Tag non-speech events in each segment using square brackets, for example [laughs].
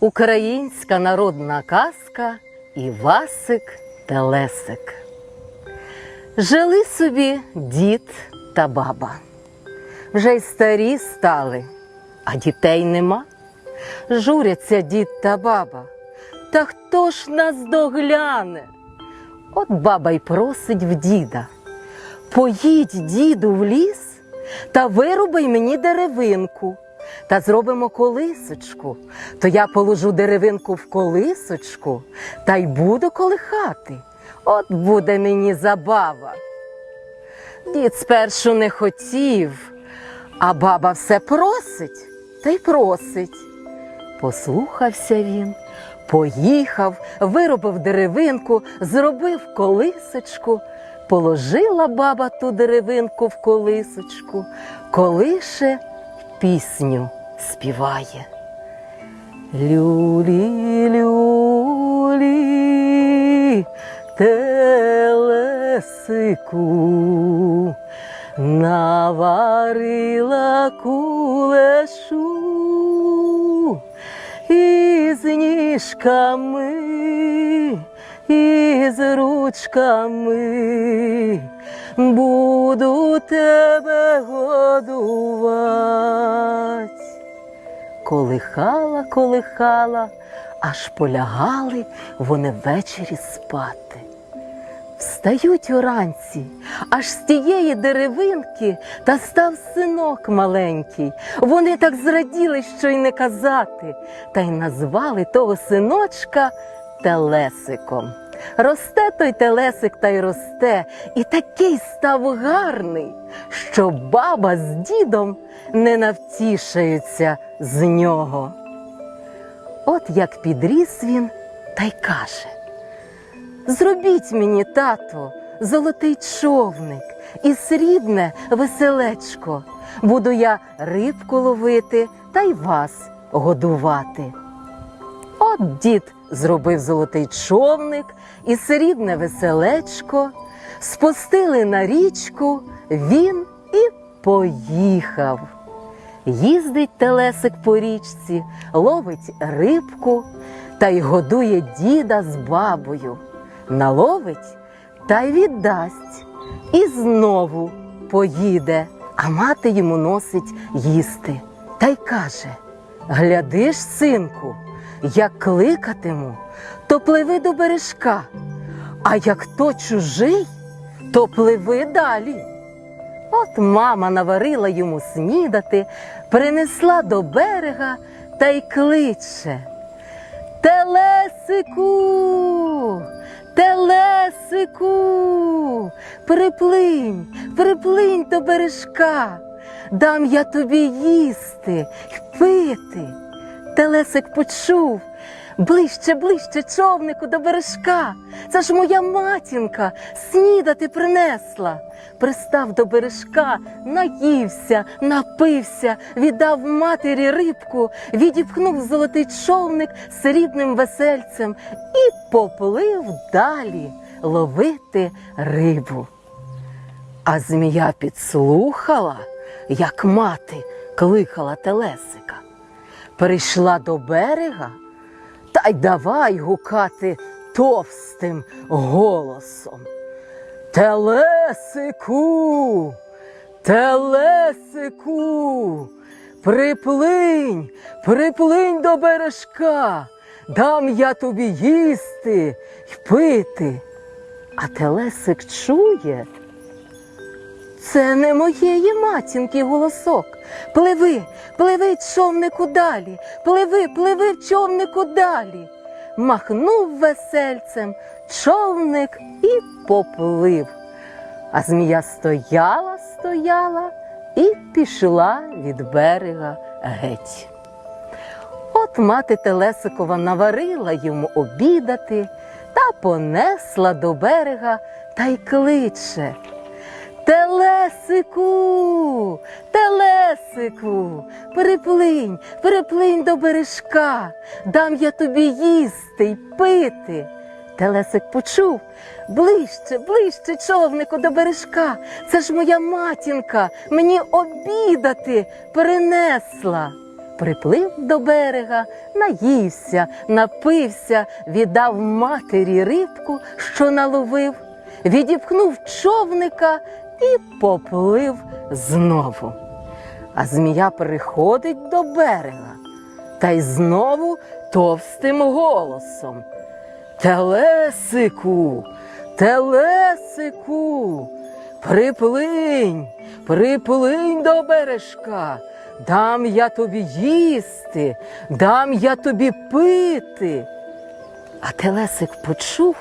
Українська народна казка Івасик Телесик. Жили собі дід та баба. Вже й старі стали, а дітей нема. Журяться дід та баба. Та хто ж нас догляне? От баба й просить в діда. Поїдь, діду, в ліс та вирубай мені деревинку. Та зробимо колисочку, то я положу деревинку в колисочку та й буду колихати. От буде мені забава. Дід спершу не хотів, а баба все просить та й просить. Послухався він, поїхав, виробив деревинку, зробив колисочку. Положила баба ту деревинку в колисочку, колише пісню співає. Люлі, люлі, телесику, наварила кулешу із ніжками, із ручками буду тебе годувати. Колихала, колихала, аж полягали вони ввечері спати. Встають уранці, аж з тієї деревинки та став синок маленький. Вони так зраділи, що й не казати, та й назвали того синочка Телесиком. Росте той телесик та й росте, і такий став гарний, що баба з дідом не навтішаються з нього. От як підріс він та й каже. Зробіть мені, тато, золотий човник і срібне веселечко. Буду я рибку ловити та й вас годувати. От дід зробив золотий човник і срібне веселечко, спустили на річку, він і поїхав. Їздить телесик по річці, ловить рибку та й годує діда з бабою. Наловить та й віддасть, і знову поїде, а мати йому носить їсти. Та й каже: Гляди ж, синку, як кликатиму, то пливи до бережка, а як то чужий, то пливи далі. От мама наварила йому снідати, принесла до берега та й кличе. Телесику, телесику, приплинь, приплинь до бережка, дам я тобі їсти й пити. Телесик почув. Ближче, ближче, човнику до бережка. Це ж моя матінка снідати принесла. Пристав до бережка, наївся, напився, віддав матері рибку, відіпхнув золотий човник срібним весельцем і поплив далі ловити рибу. А змія підслухала, як мати кликала телесика. Прийшла до берега та й давай гукати товстим голосом. Телесику, телесику, приплинь, приплинь до бережка, дам я тобі їсти й пити. А телесик чує. Це не моєї матінки голосок. Пливи, пливи, човнику далі, пливи, пливи в човнику далі. Махнув весельцем, човник і поплив. А змія стояла, стояла і пішла від берега геть. От мати Телесикова наварила йому обідати та понесла до берега та й кличе. Телесику, телесику, переплинь, переплинь до бережка, дам я тобі їсти й пити. Телесик почув ближче, ближче, човнику до бережка. Це ж моя матінка мені обідати перенесла. приплив до берега, наївся, напився, віддав матері рибку, що наловив, відіпхнув човника і поплив знову. А змія приходить до берега та й знову товстим голосом. Телесику, телесику, приплинь, приплинь до бережка, дам я тобі їсти, дам я тобі пити. А Телесик почув,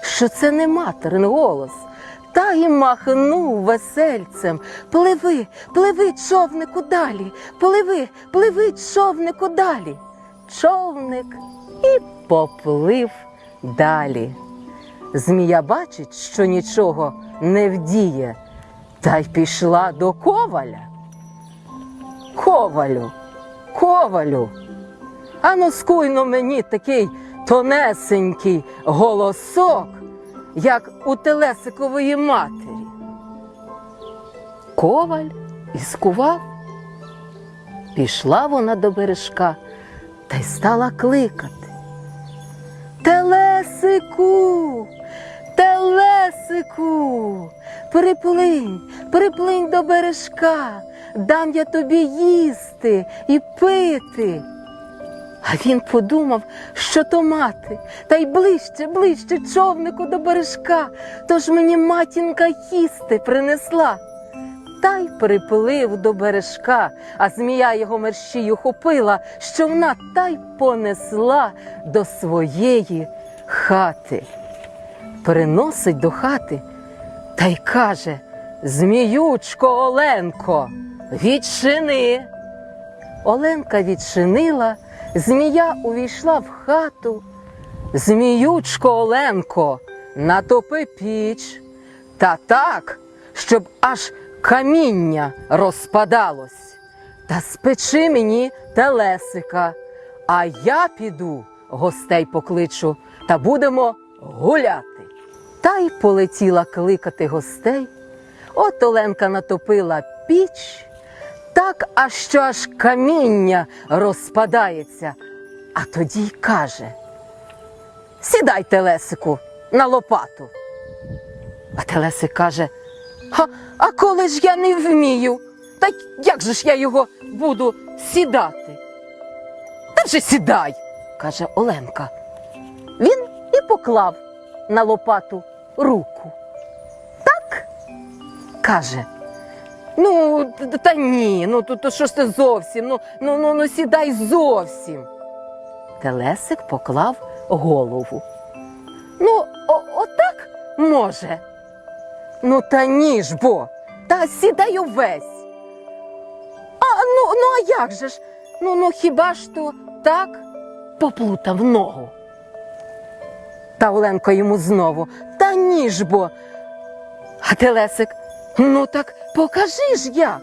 що це не материн голос, та й махнув весельцем. Пливи, пливи, човнику далі, пливи, пливи, човнику далі. Човник і поплив далі. Змія бачить, що нічого не вдіє, та й пішла до коваля. Ковалю, ковалю, ану скуйно мені такий тонесенький голосок, як у телесикової матері. Коваль і скував. Пішла вона до бережка та й стала кликати. Телесику, телесику, приплинь, приплинь до бережка, дам я тобі їсти і пити. А він подумав, що то мати, та й ближче, ближче човнику до бережка, тож мені матінка їсти принесла. Та й приплив до бережка, а змія його мерщію хопила, що вона та й понесла до своєї хати. Приносить до хати та й каже: Зміючко Оленко, відчини. Оленка відчинила, змія увійшла в хату. Зміючко Оленко, натопи піч, та так, щоб аж каміння розпадалось. Та спечи мені телесика, а я піду, гостей покличу, та будемо гуляти. Та й полетіла кликати гостей. От Оленка натопила піч, так, а що аж каміння розпадається. А тоді й каже: Сідай, телесику, на лопату. А телесик каже: а, а коли ж я не вмію, та як же ж я його буду сідати? Та вже сідай, каже Оленка. Він і поклав на лопату руку. Так? каже. Ну, та ні, ну то, то що ж ти зовсім? Ну, ну, ну, ну сідай зовсім. Телесик поклав голову. Ну, о, отак може. Ну, та ні ж бо, та сідай увесь. А ну, ну а як же ж? Ну, ну хіба ж то так поплутав ногу. Та Оленко йому знову. Та ні ж бо. А Телесик, ну так покажи ж як.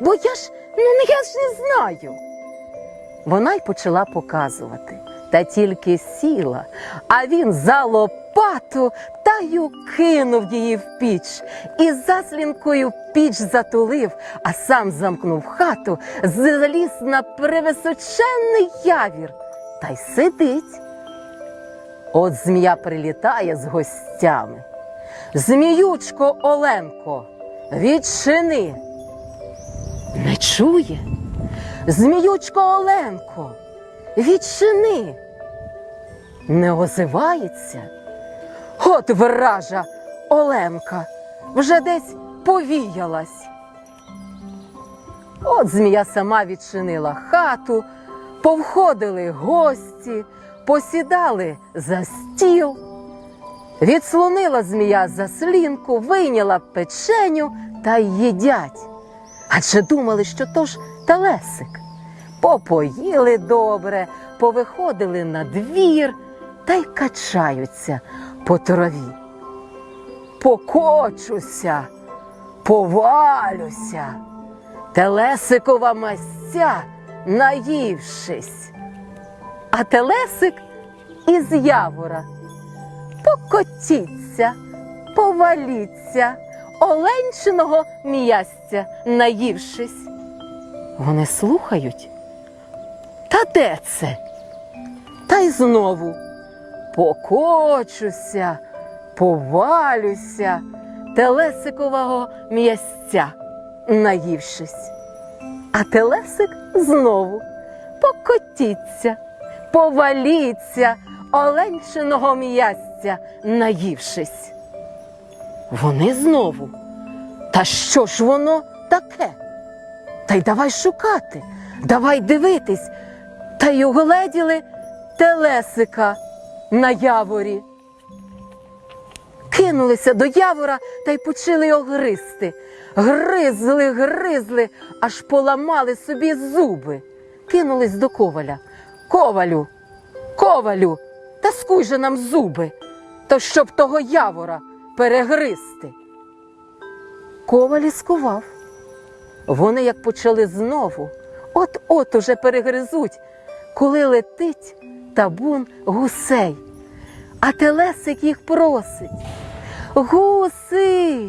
Бо я ж, ну я ж не знаю. Вона й почала показувати, та тільки сіла, а він за лопату та й кинув її в піч, і заслінкою піч затулив, а сам замкнув хату, заліз на превисоченний явір та й сидить. От змія прилітає з гостями. Зміючко Оленко, відчини. Не чує. Зміючко Оленко, відчини. Не озивається. От вража Оленка вже десь повіялась. От змія сама відчинила хату, повходили гості, посідали за стіл. Відслонила змія заслінку, вийняла печеню та їдять. Адже думали, що то ж телесик. Попоїли добре, повиходили на двір та й качаються по траві. Покочуся, повалюся, телесикова мастя, наївшись. А телесик із явора покотіться, поваліться, оленчиного м'ясця наївшись. Вони слухають, Та де це? Та й знову покочуся, повалюся телесикового м'ясця, наївшись. А телесик знову покотіться, поваліться оленчиного м'ясця, наївшись. Вони знову. Та що ж воно таке? Та й давай шукати, давай дивитись. Та й угледіли телесика на яворі. Кинулися до явора та й почали його. Гризли, гризли, аж поламали собі зуби. Кинулись до коваля. Ковалю, ковалю, та скуй же нам зуби, то щоб того явора перегризти. Коваль і скував. Вони як почали знову, от-от уже перегризуть, коли летить табун гусей. А телесик їх просить. Гуси,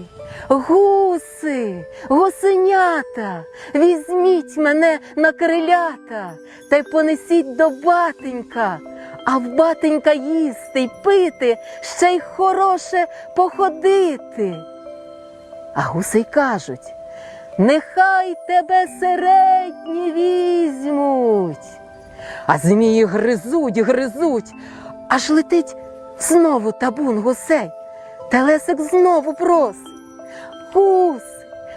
гуси, гусенята, візьміть мене на крилята та й понесіть до батенька, а в батенька їсти й пити, ще й хороше походити. А гуси кажуть, нехай тебе середні візьмуть. А змії гризуть, гризуть, аж летить знову табун гусей. Телесик знову просить. Гуси,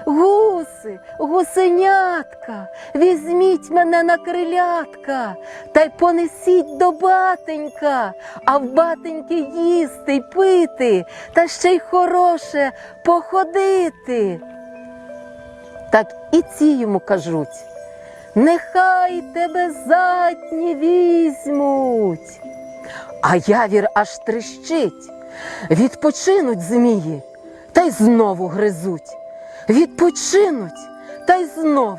гуси, гусенятка, візьміть мене на крилятка та й понесіть до батенька, а в батеньки їсти й пити, та ще й хороше походити. Так і ці йому кажуть. Нехай тебе задні візьмуть. А явір аж трещить. Відпочинуть змії, та й знову гризуть. Відпочинуть, та й знову.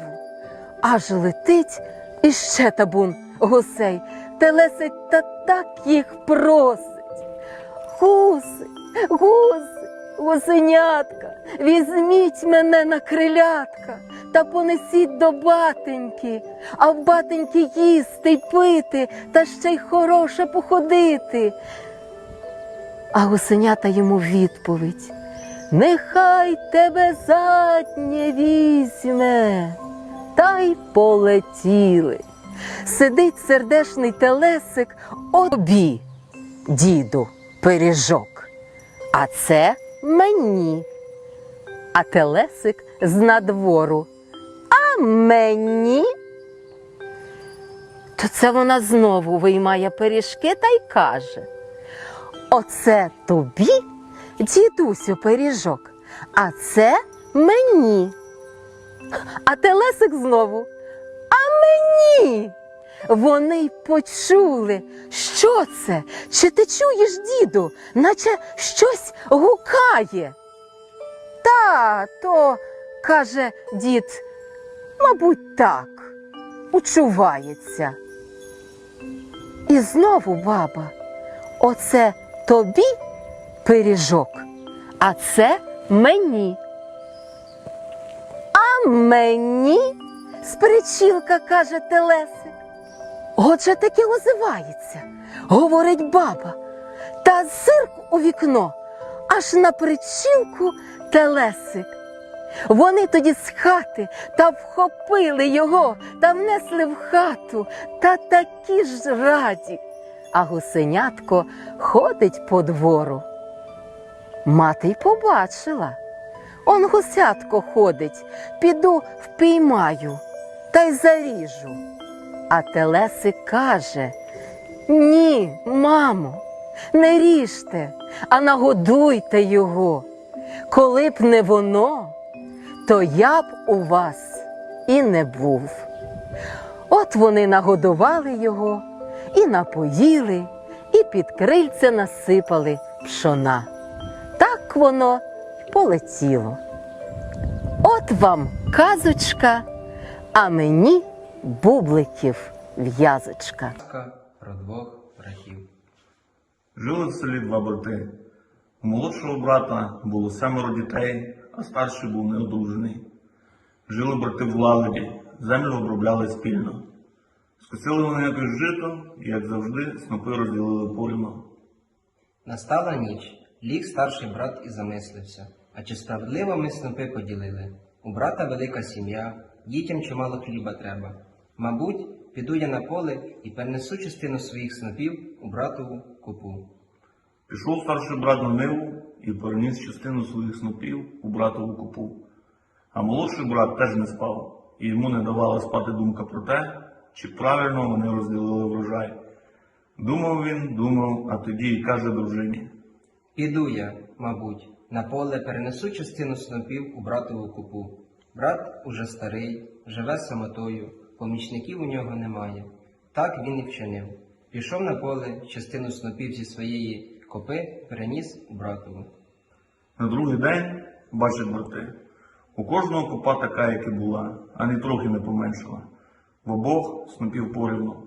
Аж летить іще табун гусей, телесить та так їх просить. Гуси, гуси, гусенятка, візьміть мене на крилятка та понесіть до батеньки, а в батеньки їсти й пити, та ще й хороше походити. А гусенята йому відповідь. Нехай тебе заднє візьме, та й полетіли. Сидить сердешний телесик обі, діду, пиріжок. А це мені. А телесик з надвору. А мені. То це вона знову виймає пиріжки та й каже. Оце тобі, дідусю, пиріжок, а це мені. А телесик знову. А мені. Вони й почули, що це? Чи ти чуєш, діду, наче щось гукає? Та, то, каже дід, мабуть, так, учувається. І знову баба, оце тобі пиріжок, а це мені. А мені, сперечілка, каже Телесик. Отже таки озивається, говорить баба, та зирк у вікно, аж на причілку телесик. Вони тоді з хати та вхопили його та внесли в хату, та такі ж раді. А гусенятко ходить по двору. Мати й побачила. Он гусятко ходить, піду впіймаю та й заріжу. А Телесик каже: Ні, мамо, не ріжте, а нагодуйте його. Коли б не воно, то я б у вас і не був. От вони нагодували його, і напоїли, і під крильце насипали пшона. Так воно полетіло. От вам казочка, а мені бубликів в'язочка. Казка про двох братів. Жили в селі два брати. У молодшого брата було семеро дітей, а старший був неодружений. Жили брати в лагоді, землю обробляли спільно. Скосили вони якось жито, і, як завжди, снопи розділили порівну. Настала ніч. Ліг старший брат і замислився. А чи справедливо ми снопи поділили? У брата велика сім'я, дітям чимало хліба треба. Мабуть, піду я на поле і перенесу частину своїх снопів у братову купу. Пішов старший брат на ниву і переніс частину своїх снопів у братову купу. А молодший брат теж не спав, і йому не давала спати думка про те, чи правильно вони розділили врожай. Думав він, думав, а тоді й каже дружині. Піду я, мабуть, на поле перенесу частину снопів у братову купу. Брат уже старий, живе самотою, помічників у нього немає. Так він і вчинив. Пішов на поле, частину снопів зі своєї копи переніс у братову. На другий день бачать брати. У кожного копа така, як і була, а ні трохи не поменшила. В обох снопів порівну.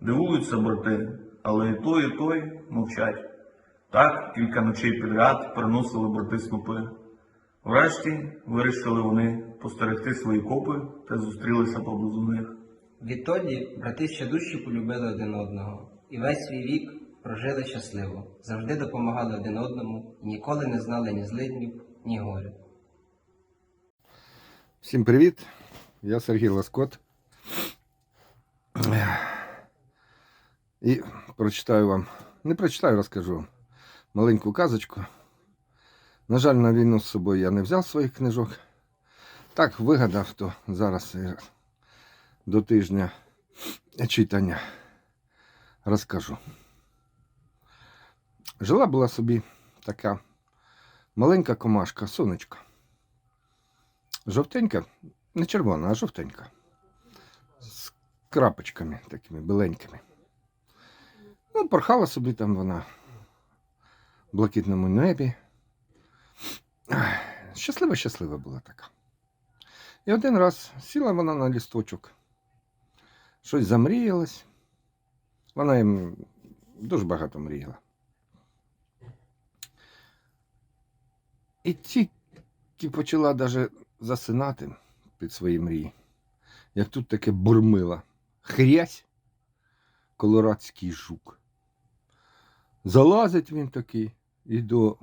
Дивуються брати, але і той, і той мовчать. Так кілька ночей підряд приносили брати снопи. Врешті вирішили вони постерегти свої копи та зустрілися поблизу них. Відтоді брати ще дужче полюбили один одного і весь свій вік прожили щасливо, завжди допомагали один одному і ніколи не знали ні злиднів, ні горя. Всім привіт! Я Сергій Ласкот. І прочитаю вам, не прочитаю, розкажу вам маленьку казочку. На жаль, на війну з собою я не взяв своїх книжок. Так, вигадав, то зараз до тижня читання розкажу. Жила була собі така маленька комашка, сонечко. Жовтенька, не червона, а жовтенька. З крапочками такими біленькими. Ну, порхала собі там вона блакитному небі. Щаслива, щаслива була така. І один раз сіла вона на лісточок. Щось замріялось. Вона їм дуже багато мріяла. І тільки почала даже засинати під свої мрії, як тут таке бурмила. Хрясь, колорадський жук. Залазить він такий і до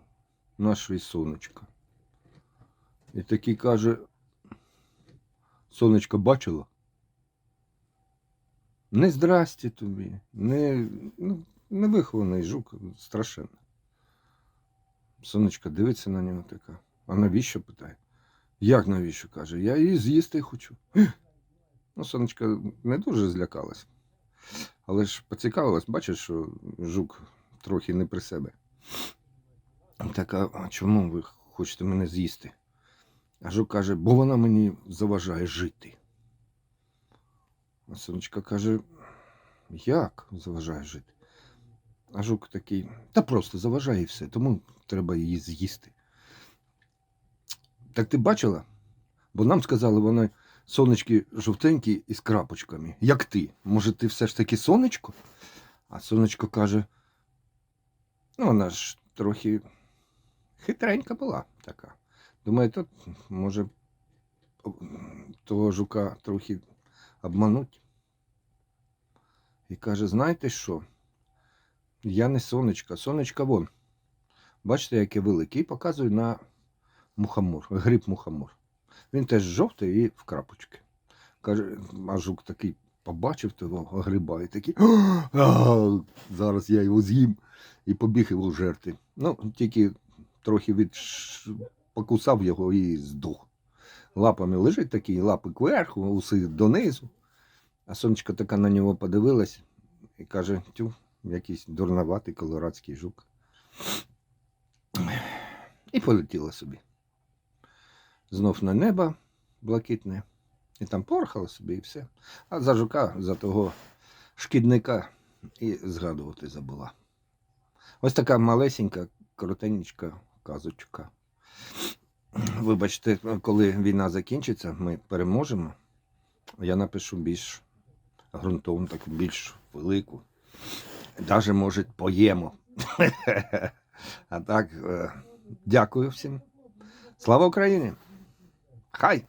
нашої сонечка. І такий каже: Сонечко бачила? Не здрасті тобі, не, ну, не вихований жук, страшенно. Сонечка дивиться на нього така. А навіщо питає? Як навіщо? каже, я її з'їсти хочу. Ну, сонечка не дуже злякалась. Але ж поцікавилась, бачиш, що жук трохи не при себе. Так, а чому ви хочете мене з'їсти? А жук каже, бо вона мені заважає жити. А сонечка каже, як заважає жити? А жук такий, та просто заважає і все, тому треба її з'їсти. Так ти бачила? Бо нам сказали, вони сонечки жовтенькі із крапочками, як ти. Може, ти все ж таки сонечко? А сонечко каже: ну, вона ж трохи хитренька була така. Думаю, тут може того жука трохи обмануть. І каже: знаєте що? Я не сонечка, сонечка вон. Бачите, яке велике, і показую на мухомор, гриб мухомор. Він теж жовтий і в крапочки. Каже, а жук такий побачив того гриба і такий. «А, Зараз я його з'їм і побіг його жерти. Ну, тільки трохи від покусав його і здох. Лапами лежить такий, лапи кверху, уси донизу. А сонечко така на нього подивилась і каже: тю, якийсь дурноватий колорадський жук. І полетіла собі. Знов на небо блакитне. І там порхала собі і все. А за жука, за того шкідника і згадувати забула. Ось така малесенька, коротенька казочка. Вибачте, коли війна закінчиться, ми переможемо. Я напишу більш ґрунтовну, таку більш велику. Даже, може, поємо. [laughs] А так, е, дякую всім. Слава Україні! Хай!